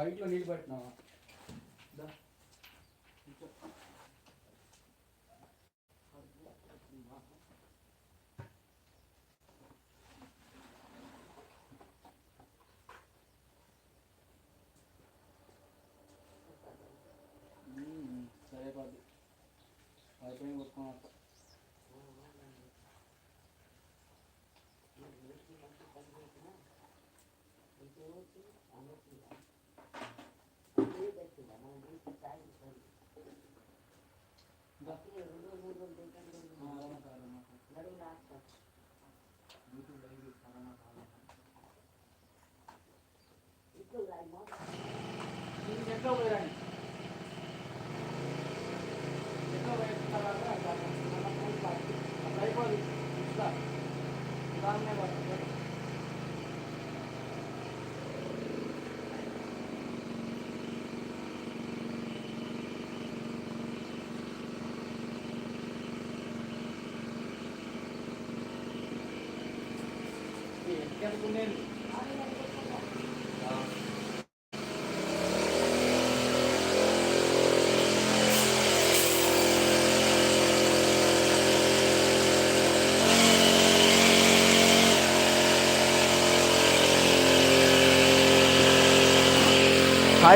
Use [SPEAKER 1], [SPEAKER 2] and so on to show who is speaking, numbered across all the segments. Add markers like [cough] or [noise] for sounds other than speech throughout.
[SPEAKER 1] బయటలో నీళ్ళు పట్టినావా దా. కూర్చో. ఉమ్, సరే పద్దు అయిపోయి కొట్టుకుని వస్తా దా. ఆ, అరవై కాదు, అరవై. Hi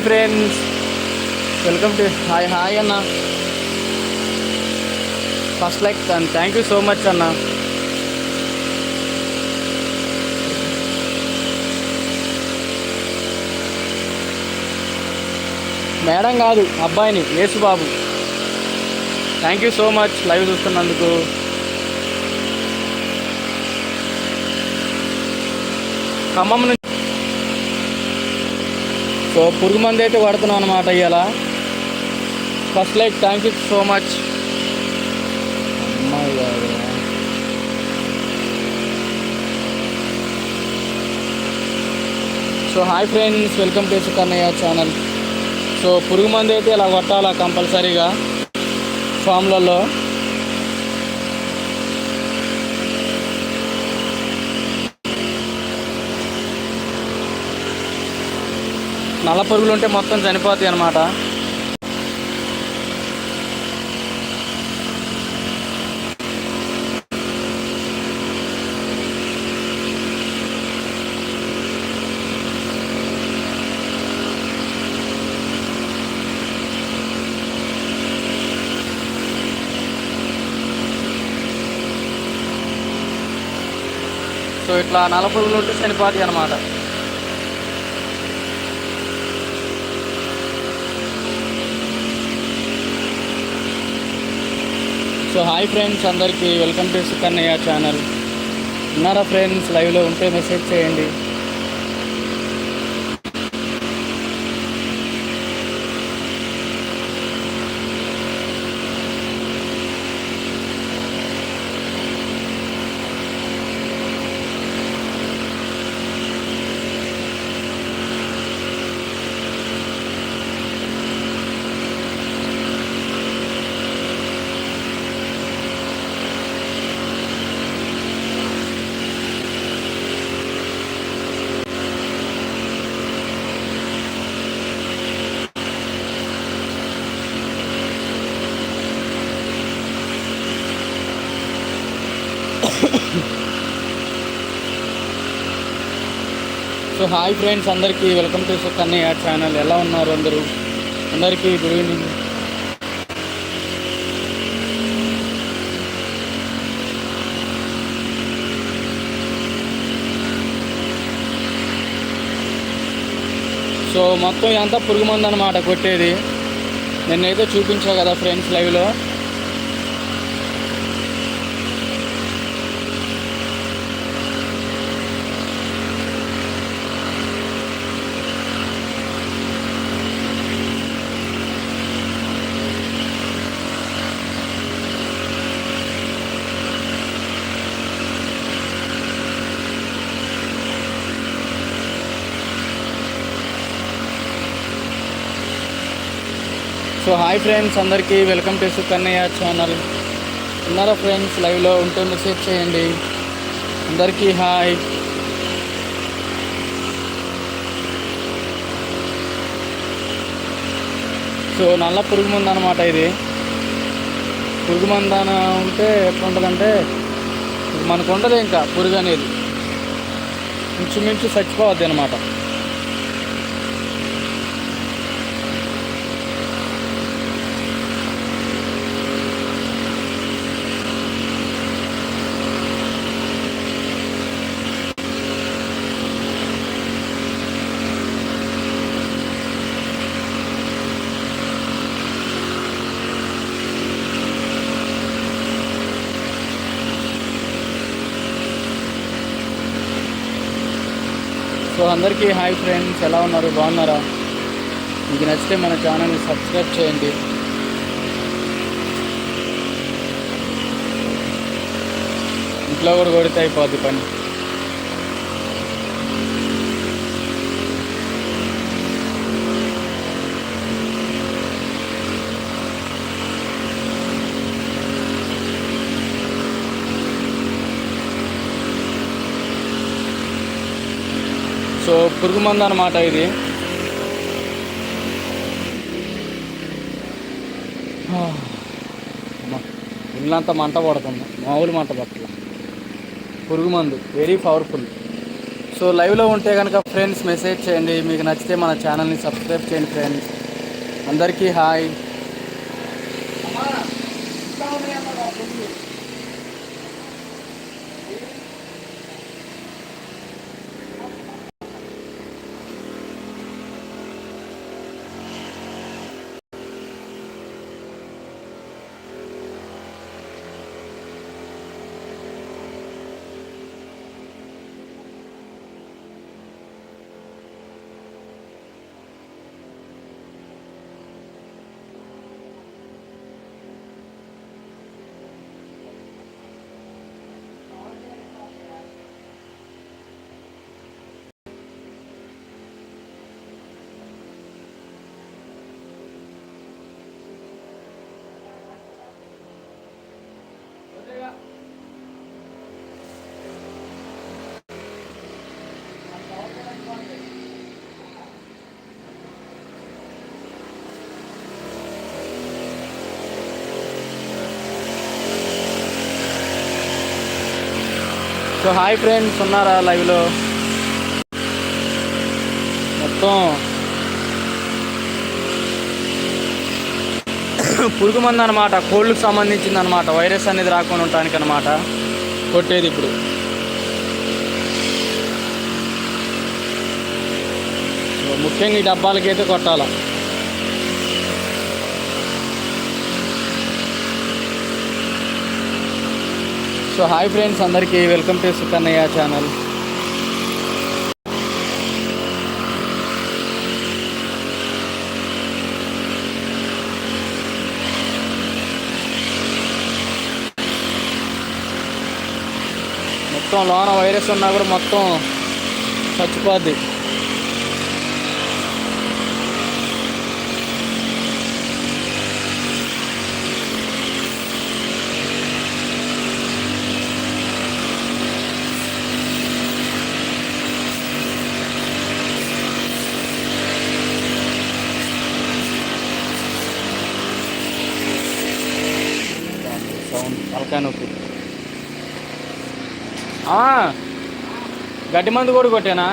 [SPEAKER 1] friends welcome to hi hi అన్న first like and thank you so much అన్న మేడం కాదు అబ్బాయిని Yesubabu. Thank you so much live చూస్తున్నందుకు. Khammam నుంచి సో పురుగు మంది అయితే పడుతున్నాం అనమాట ఇలా first like thank you so much అమ్మాయి so hi friends welcome to Sukannayya channel so పురుగు మంది అయితే ఇలా కొట్టాలా కంపల్సరీగా ఫామ్లలో. నల్ల పురుగులు ఉంటే మొత్తం చనిపోతాయి అన్నమాట సో ఇట్లా నల్ల పురుగులు ఉంటే చనిపోతాయి అన్నమాట. సో హాయ్ ఫ్రెండ్స్ అందరికీ వెల్కమ్ టు సుకన్నయ్య ఛానల్. ఉన్నారా ఫ్రెండ్స్? లైవ్లో ఉంటే మెసేజ్ చేయండి. హాయ్ ఫ్రెండ్స్ అందరికీ వెల్కమ్ టు సుకన్య ఛానల్. ఎలా ఉన్నారు అందరూ? అందరికీ గుడ్ ఈవినింగ్. సో మొత్తం ఎంత పురుగు మందు అనమాట కొట్టేది. నిన్నైతే చూపించా కదా ఫ్రెండ్స్ లైవ్లో. సో హాయ్ ఫ్రెండ్స్ అందరికీ వెల్కమ్ టు సుకన్నయ్య ఛానల్. ఉన్నారా ఫ్రెండ్స్? లైవ్లో ఉంటే మెసేజ్ చేయండి. అందరికీ హాయ్. సో నల్ల పురుగు మందు అనమాట ఇది. పురుగు మందాన ఉంటే ఎట్లా ఉంటుందంటే మనకు ఉండదు ఇంకా పురుగు అనేది. ఇంచుమించు చచ్చిపోవద్ది అనమాట సో అందరికీ హాయ్ ఫ్రెండ్స్ ఎలా ఉన్నారు? బాగున్నారా? మీకు నచ్చితే మన ఛానల్ని సబ్స్క్రైబ్ చేయండి. ఇంట్లో కూడా కొడితే అయిపోద్ది పని. సో పురుగు మందు అనమాట ఇది. అమ్మా, ఇల్లంతా మంట పడుతుంది. మామూలు మంట పట్టల పురుగు మందు వెరీ పవర్ఫుల్. సో లైవ్లో ఉంటే కనుక ఫ్రెండ్స్ మెసేజ్ చేయండి. మీకు నచ్చితే మన ఛానల్ని సబ్స్క్రైబ్ చేయండి ఫ్రెండ్స్. అందరికీ హాయ్. సో హాయ్ ఫ్రెండ్స్ ఉన్నారా లైవ్లో? మొత్తం పురుగు మందు అనమాట కోళ్ళకు సంబంధించింది అనమాట వైరస్ అనేది రాకుండా ఉండటానికి అనమాట కొట్టేది ఇప్పుడు. ముఖ్యంగా ఈ డబ్బాలకి అయితే కొట్టాల? సో హాయ్ ఫ్రెండ్స్ అందరికీ వెల్కమ్ టు సుకన్నయ్య ఛానల్. మొత్తం లోన వైరస్ ఉన్నా కూడా మొత్తం చచ్చిపోద్ది. గడ్డి మందు కూడా కొట్టానా?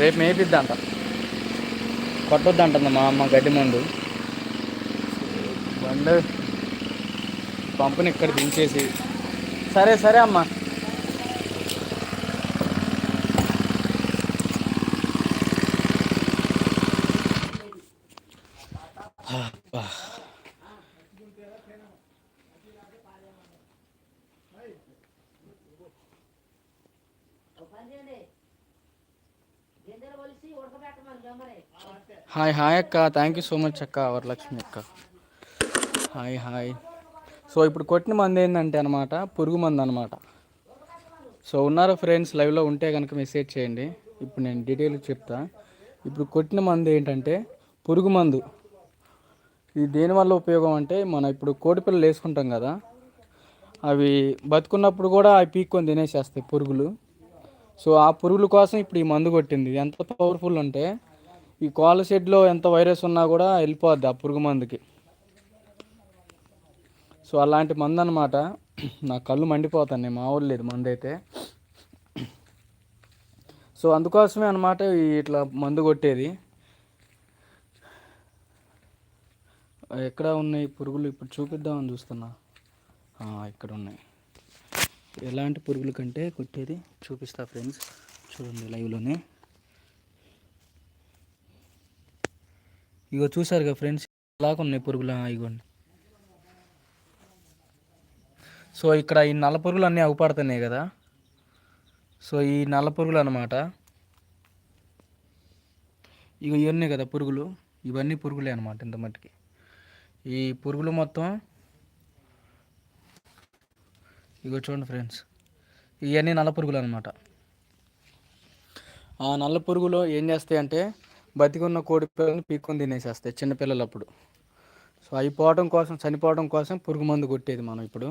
[SPEAKER 1] రేపు మేపిద్దంట. కొట్టొద్దంటుంది మా అమ్మ గడ్డి మందు. బండి పంపుని ఇక్కడ దించేసి. సరే సరే అమ్మా. హాయ్ హాయ్ అక్క. థ్యాంక్ యూ సో మచ్ అక్క వరలక్ష్మి అక్క. హాయ్ హాయ్ సో ఇప్పుడు కొట్టిన మంది ఏంటంటే అనమాట పురుగు మందు అనమాట సో ఉన్నారు ఫ్రెండ్స్ లైవ్లో ఉంటే కనుక మెసేజ్ చేయండి. ఇప్పుడు నేను డీటెయిల్ చెప్తా. ఇప్పుడు కొట్టిన మందు ఏంటంటే పురుగు మందు. ఇది దేనివల్ల ఉపయోగం అంటే మనం ఇప్పుడు కోడిపిల్లలు వేసుకుంటాం కదా అవి బతుకున్నప్పుడు కూడా అవి పీక్కొని తినేసేస్తాయి పురుగులు. సో ఆ పురుగుల కోసం ఇప్పుడు ఈ మందు కొట్టింది. ఎంత పవర్ఫుల్ అంటే ఈ కోళ్ళ షెడ్లో ఎంత వైరస్ ఉన్నా కూడా వెళ్ళిపోద్ది ఆ పురుగు మందుకి. సో అలాంటి మందు అనమాట నా కళ్ళు మండిపోతాను మా ఊళ్ళు లేదు మందు అయితే. సో అందుకోసమే అనమాట ఇట్లా మందు కొట్టేది. ఎక్కడ ఉన్నాయి పురుగులు? ఇప్పుడు చూపిద్దామని చూస్తున్నా. ఇక్కడ ఉన్నాయి. ఎలాంటి పురుగుల కంటే కొట్టేది చూపిస్తా ఫ్రెండ్స్. చూడండి లైవ్లోనే. ఇగో చూసారుగా ఫ్రెండ్స్ ఎలాగ ఉన్నాయి పురుగులు ఇగోండి సో ఇక్కడ ఈ నల్ల పురుగులు అన్నీ అవుపడుతున్నాయి కదా. సో ఈ నల్ల పురుగులు అనమాట ఇక ఇవన్నీ కదా పురుగులు. ఇవన్నీ పురుగులే అనమాట ఇంత మట్టుకి. ఈ పురుగులు మొత్తం ఇగో చూడండి ఫ్రెండ్స్. ఇవన్నీ నల్ల పురుగులు అనమాట ఆ నల్ల పురుగులు ఏం చేస్తాయి అంటే బతికున్న కోడి పిల్లల్ని పీక్కొని తినేసేస్తాయి చిన్నపిల్లలు అప్పుడు సో అయిపోవడం కోసం చనిపోవడం కోసం పురుగు మందు కొట్టేది మనం ఇప్పుడు.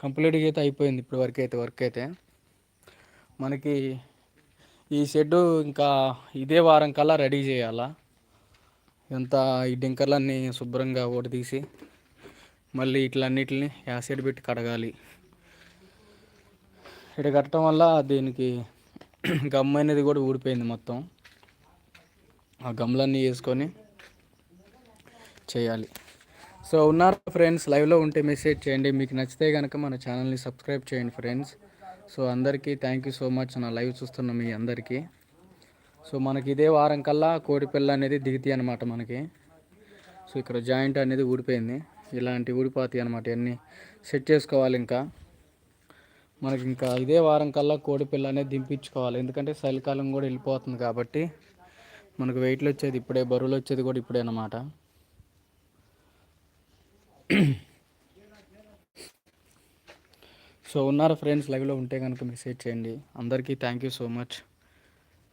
[SPEAKER 1] కంప్లీట్గా అయితే అయిపోయింది ఇప్పుడు వరకు అయితే వర్క్ అయితే. మనకి ఈ షెడ్ ఇంకా ఇదే వారం కల్లా రెడీ చేయాలా. ఎంత ఈ డింకర్లన్నీ శుభ్రంగా ఓటు తీసి మళ్ళీ ఇట్లన్నిటిని యాసిడ్ పెట్టి కడగాలి. ఇటు కట్టడం వల్ల దీనికి [clears throat] గమ్ అనేది కూడా ఊడిపోయింది మొత్తం. ఆ గమ్లన్నీ వేసుకొని చేయాలి. సో ఉన్నారు ఫ్రెండ్స్ లైవ్లో ఉంటే మెసేజ్ చేయండి. మీకు నచ్చితే కనుక మన ఛానల్ని సబ్స్క్రైబ్ చేయండి ఫ్రెండ్స్. సో అందరికీ థ్యాంక్ యూ సో మచ్ నా లైవ్ చూస్తున్న మీ అందరికీ. సో మనకి ఇదే వారం కల్లా కోడిపిల్ల అనేది దిగుతాయి అనమాట మనకి. సో ఇక్కడ జాయింట్ అనేది ఊడిపోయింది. ఇలాంటి ఊడిపోతాయి అనమాట ఇవన్నీ సెట్ చేసుకోవాలి ఇంకా. మనకి ఇంకా ఇదే వారం కల్లా కోడి పిల్ల అనేది దింపించుకోవాలి. ఎందుకంటే చలికాలం కూడా వెళ్ళిపోతుంది కాబట్టి మనకు వెయిట్లు వచ్చేది ఇప్పుడే బరువులు వచ్చేది కూడా ఇప్పుడే అన్నమాట. సో ఉన్నారు ఫ్రెండ్స్ లైవ్లో ఉంటే కనుక మెసేజ్ చేయండి. అందరికీ థ్యాంక్ యూ సో మచ్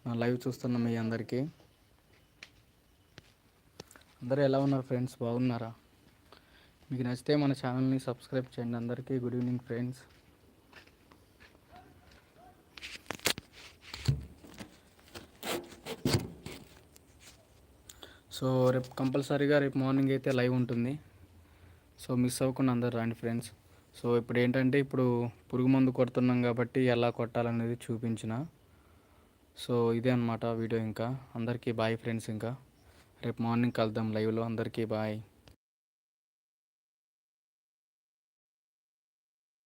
[SPEAKER 1] నా లైవ్ చూస్తున్న మీ అందరికీ. అందరూ ఎలా ఉన్నారు ఫ్రెండ్స్ బాగున్నారా? మీకు నచ్చితే మన ఛానల్ని సబ్స్క్రైబ్ చేయండి అందరికీ. గుడ్ ఈవినింగ్ ఫ్రెండ్స్ సో రేపు కంపల్సరీగా రేపు మార్నింగ్ అయితే లైవ్ ఉంటుంది. సో మిస్ అవ్వకుండా అందరు రండి ఫ్రెండ్స్ సో ఇప్పుడు ఏంటంటే ఇప్పుడు పురుగు మందు కొడుతున్నాం కాబట్టి ఎలా కొట్టాలనేది చూపించిన. సో ఇదే అనమాట వీడియో ఇంకా. అందరికీ బాయ్ ఫ్రెండ్స్ ఇంకా. రేపు మార్నింగ్ కలుద్దాం లైవ్లో. అందరికీ బాయ్